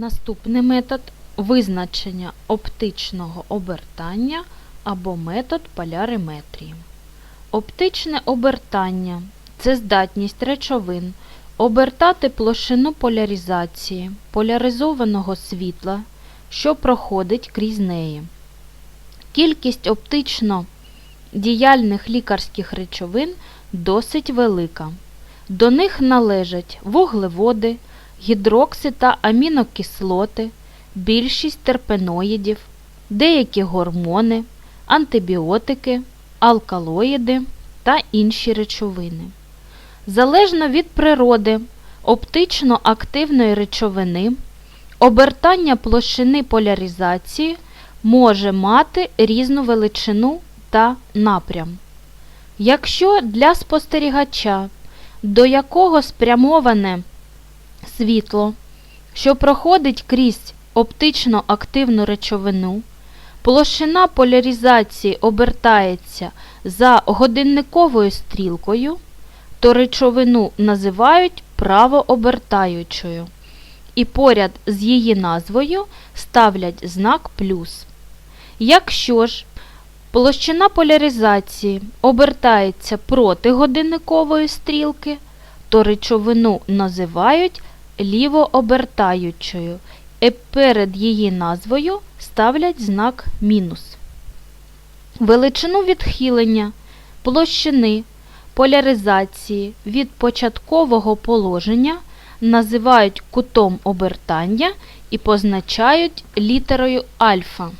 Наступний метод визначення оптичного обертання або метод поляриметрії. Оптичне обертання це здатність речовин обертати площину поляризації поляризованого світла, що проходить крізь неї. Кількість оптично діяльних лікарських речовин досить велика. До них належать вуглеводи, гідрокси та амінокислоти, більшість терпеноїдів, деякі гормони, антибіотики, алкалоїди та інші речовини. Залежно від природи оптично активної речовини, обертання площини поляризації може мати різну величину та напрям. Якщо для спостерігача, до якого спрямоване світло, що проходить крізь оптично активну речовину, площина поляризації обертається за годинниковою стрілкою, то речовину називають правообертаючою, і поряд з її назвою ставлять знак плюс. Якщо ж площина поляризації обертається проти годинникової стрілки, то речовину називають лівообертаючою, і перед її назвою ставлять знак мінус. Величину відхилення площини поляризації від початкового положення називають кутом обертання і позначають літерою альфа.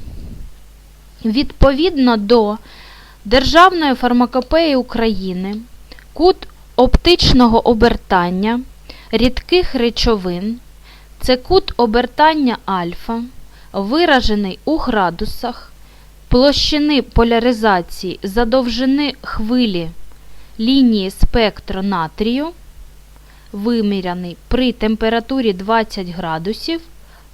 Відповідно до Державної фармакопеї України, кут оптичного обертання рідких речовин це кут обертання альфа, виражений у градусах, площини поляризації за довжини хвилі лінії спектру натрію, виміряний при температурі 20 градусів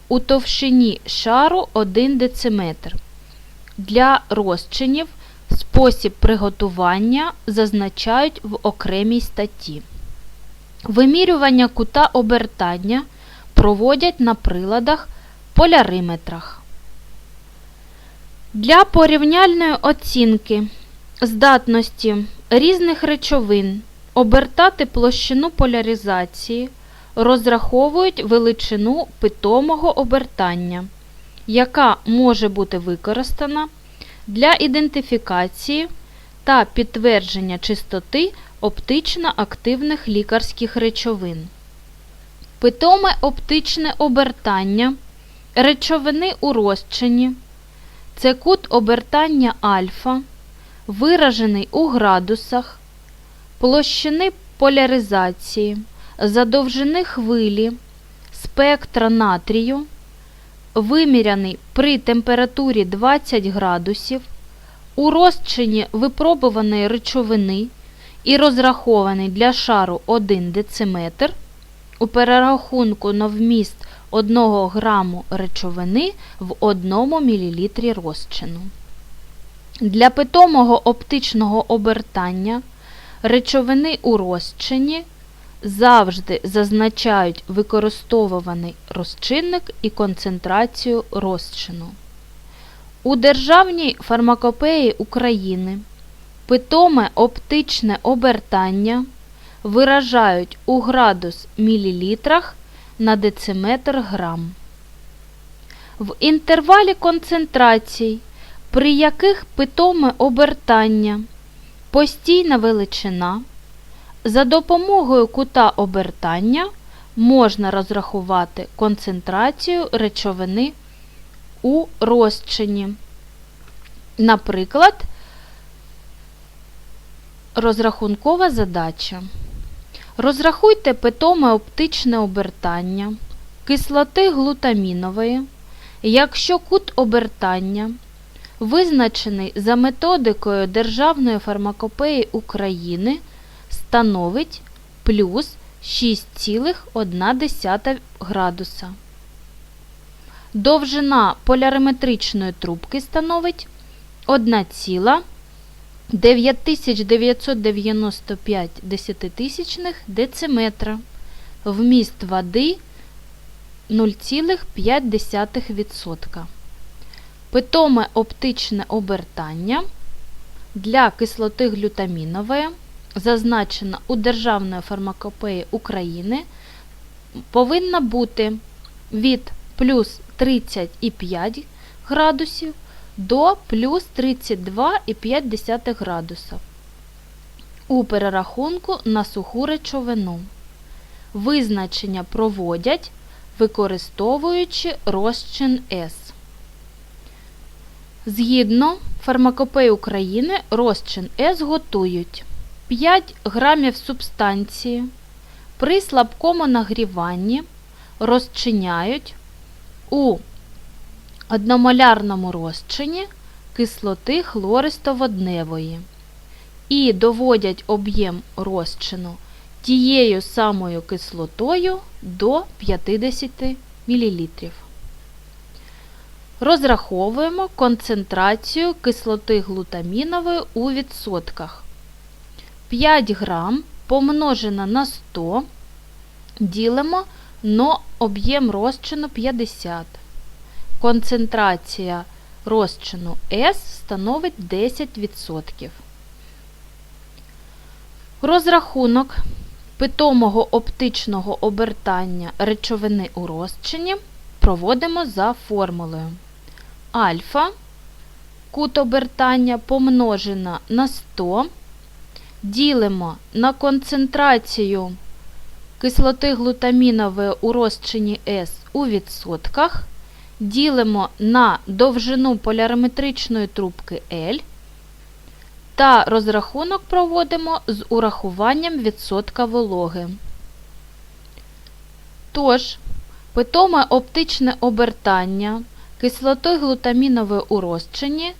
у товщині шару 1 дециметр. Для розчинів спосіб приготування зазначають в окремій статті. Вимірювання кута обертання проводять на приладах поляриметрах. Для порівняльної оцінки здатності різних речовин обертати площину поляризації розраховують величину питомого обертання, яка може бути використана для ідентифікації та підтвердження чистоти оптично активних лікарських речовин. Питоме оптичне обертання речовини у розчині це кут обертання альфа, виражений у градусах, площини поляризації, за довжини хвилі, спектра натрію, виміряний при температурі 20 градусів, у розчині випробуваної речовини і розрахований для шару 1 дециметр, у перерахунку на вміст 1 граму речовини в 1 мл розчину. Для питомого оптичного обертання речовини у розчині завжди зазначають використовуваний розчинник і концентрацію розчину. У Державній фармакопеї України питоме оптичне обертання виражають у градус мілілітрах на дециметр грам. В інтервалі концентрацій, при яких питоме обертання постійна величина, за допомогою кута обертання можна розрахувати концентрацію речовини у розчині. Наприклад, розрахункова задача. Розрахуйте питоме оптичне обертання кислоти глутамінової, якщо кут обертання визначений за методикою Державної фармакопеї України становить плюс 6,1 градуса. Довжина поляриметричної трубки становить 1,9995 десятитисячних дециметра. Вміст води 0,5%. Питоме оптичне обертання для кислоти глютамінової, зазначено у Державної фармакопеї України, повинна бути від плюс 35 градусів до плюс 32,5 градусів у перерахунку на суху речовину. Визначення проводять, використовуючи розчин С. Згідно фармакопеї України, розчин С готують 5 грамів субстанції при слабкому нагріванні розчиняють у одномолярному розчині кислоти хлористоводневої і доводять об'єм розчину тією самою кислотою до 50 мл. Розраховуємо концентрацію кислоти глутамінової у відсотках. 5 грам помножено на 100 ділимо на об'єм розчину 50. Концентрація розчину С становить 10%. Розрахунок питомого оптичного обертання речовини у розчині проводимо за формулою. Альфа кут обертання помножена на 100 ділимо на концентрацію кислоти глутамінової у розчині С у відсотках, ділимо на довжину полярметричної трубки L та розрахунок проводимо з урахуванням відсотка вологи. Тож, питоме оптичне обертання кислоти глутамінової у розчині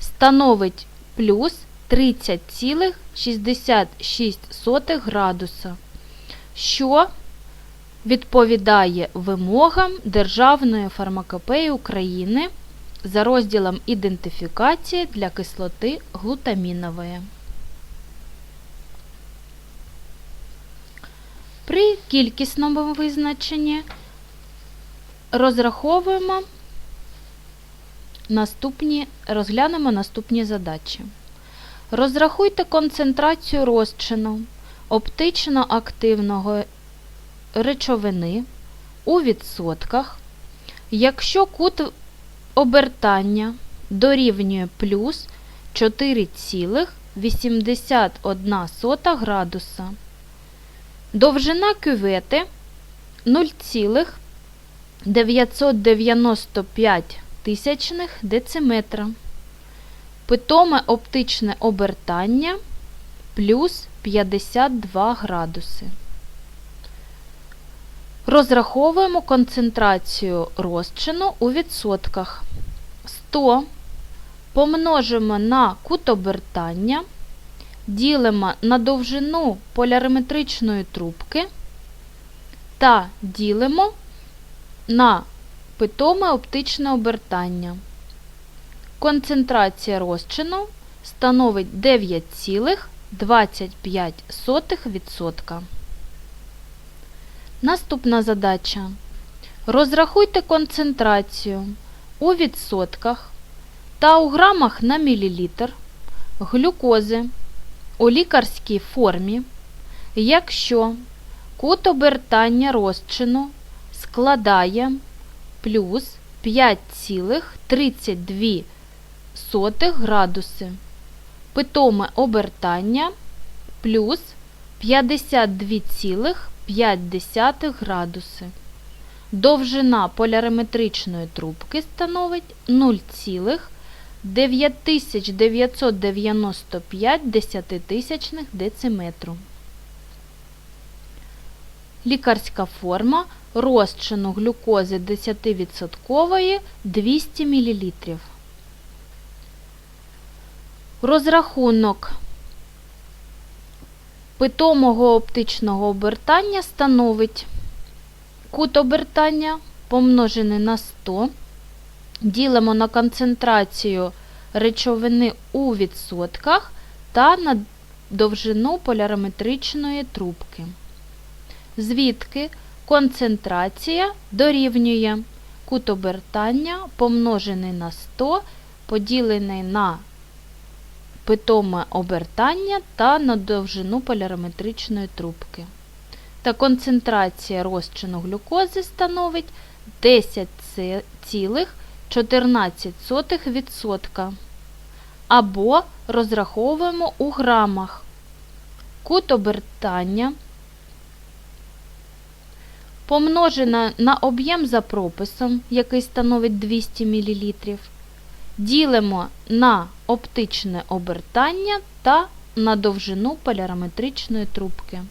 становить плюс 30,66 градуса, що відповідає вимогам Державної фармакопеї України за розділом ідентифікації для кислоти глутамінової. При кількісному визначенні розраховуємо наступні, розглянемо наступні задачі. Розрахуйте концентрацію розчину оптично активного речовини у відсотках, якщо кут обертання дорівнює плюс 4,81 градуса. Довжина кювети 0,995 тисячних дециметра. Питоме оптичне обертання плюс 52 градуси. Розраховуємо концентрацію розчину у відсотках. 100 помножимо на кут обертання, ділимо на довжину полярметричної трубки та ділимо на питоме оптичне обертання. Концентрація розчину становить 9,25%. Наступна задача. Розрахуйте концентрацію у відсотках та у грамах на мілілітр глюкози у лікарській формі, якщо кут обертання розчину складає плюс 5,32 градуси, питоме обертання плюс 52,5 0,5 градуси. Довжина полярметричної трубки становить 0,9995 десятитисячних дециметру. Лікарська форма розчину глюкози 10% 200 мл. Розрахунок питомого оптичного обертання становить кут обертання помножений на 100, ділимо на концентрацію речовини у відсотках та на довжину полярметричної трубки. Звідки концентрація дорівнює кут обертання помножений на 100 поділений на питоме обертання та на довжину полярметричної трубки. Та концентрація розчину глюкози становить 10,14%. Або розраховуємо у грамах. Кут обертання помножена на об'єм за прописом, який становить 200 мл, ділимо на оптичне обертання та на довжину полярметричної трубки.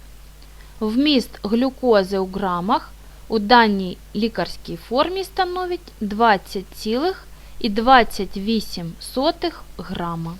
Вміст глюкози у грамах у даній лікарській формі становить 20,28 грама.